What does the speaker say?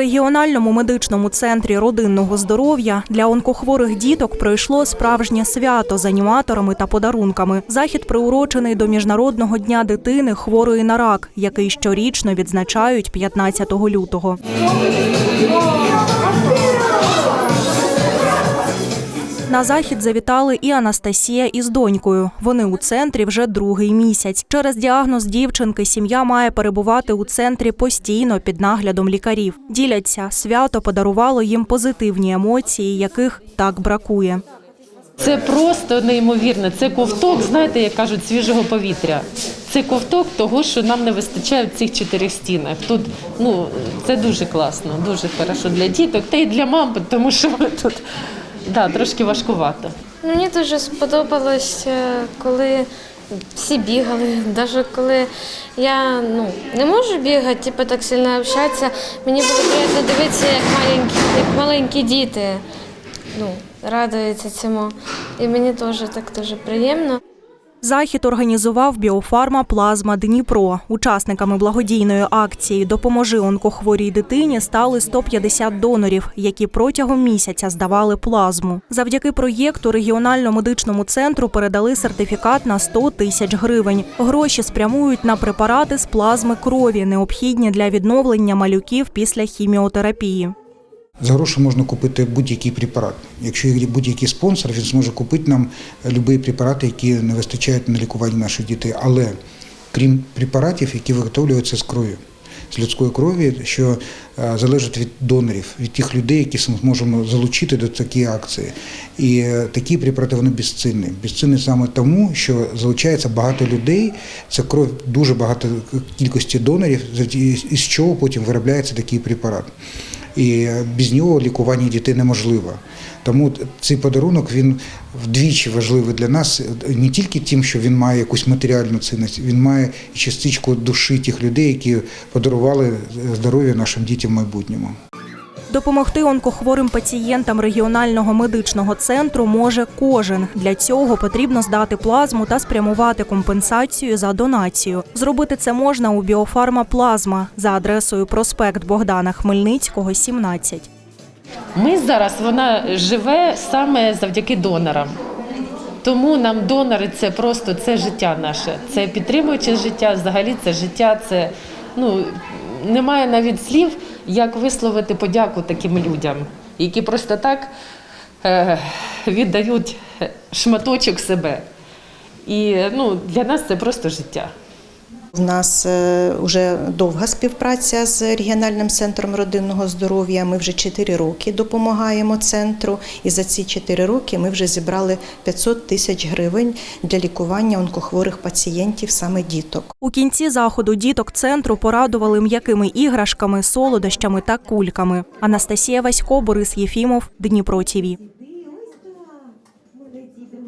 регіональному медичному центрі родинного здоров'я для онкохворих діток пройшло справжнє свято з аніматорами та подарунками. Захід приурочений до міжнародного дня дитини хворої на рак, який щорічно відзначають 15 лютого. На захід завітали і Анастасія із донькою. Вони у центрі вже другий місяць. Через діагноз дівчинки сім'я має перебувати у центрі постійно під наглядом лікарів. Діляться, свято подарувало їм позитивні емоції, яких так бракує. Це просто неймовірно. Це ковток, знаєте, як кажуть, свіжого повітря. Це ковток того, що нам не вистачає в цих чотирьох стінах. Тут ну це дуже класно, дуже хорошо для діток, та й для мам, тому що ми тут да, трошки важкувато. Мені дуже сподобалось, е, коли всі бігали, навіть коли я ну, не можу бігати, типу, так сильно общатися, мені було приємно дивитися, як маленькі, як маленькі діти ну, радуються цьому. І мені теж так дуже приємно. Захід організував біофарма Плазма Дніпро. Учасниками благодійної акції Допоможи онкохворій дитині стали 150 донорів, які протягом місяця здавали плазму. Завдяки проєкту регіонально-медичному центру передали сертифікат на 100 тисяч гривень. Гроші спрямують на препарати з плазми крові, необхідні для відновлення малюків після хіміотерапії. За гроші можна купити будь-який препарат. Якщо є будь-який спонсор, він зможе купити нам будь-які препарати, які не вистачають на лікування наших дітей. Але крім препаратів, які виготовлюються з крові, з людської крові, що е, залежить від донорів, від тих людей, які зможемо залучити до такої акції. І е, такі препарати вони безцінні. Безцінні саме тому, що залучається багато людей. Це кров дуже багато кількості донорів, із чого потім виробляється такий препарат і без нього лікування дітей неможливо. Тому цей подарунок він вдвічі важливий для нас не тільки тим, що він має якусь матеріальну цінність, він має частичку душі тих людей, які подарували здоров'я нашим дітям в майбутньому. Допомогти онкохворим пацієнтам регіонального медичного центру може кожен. Для цього потрібно здати плазму та спрямувати компенсацію за донацію. Зробити це можна у біофарма Плазма за адресою проспект Богдана Хмельницького, 17. Ми зараз вона живе саме завдяки донорам. Тому нам донори це просто це життя наше. Це підтримуюче життя, взагалі це життя, це ну немає навіть слів, як висловити подяку таким людям, які просто так е, віддають шматочок себе. І ну, для нас це просто життя. У нас вже довга співпраця з регіональним центром родинного здоров'я. Ми вже 4 роки допомагаємо центру, і за ці 4 роки ми вже зібрали 500 тисяч гривень для лікування онкохворих пацієнтів, саме діток. У кінці заходу діток центру порадували м'якими іграшками, солодощами та кульками. Анастасія Васько, Борис Єфімов, Дніпро ТІВІ.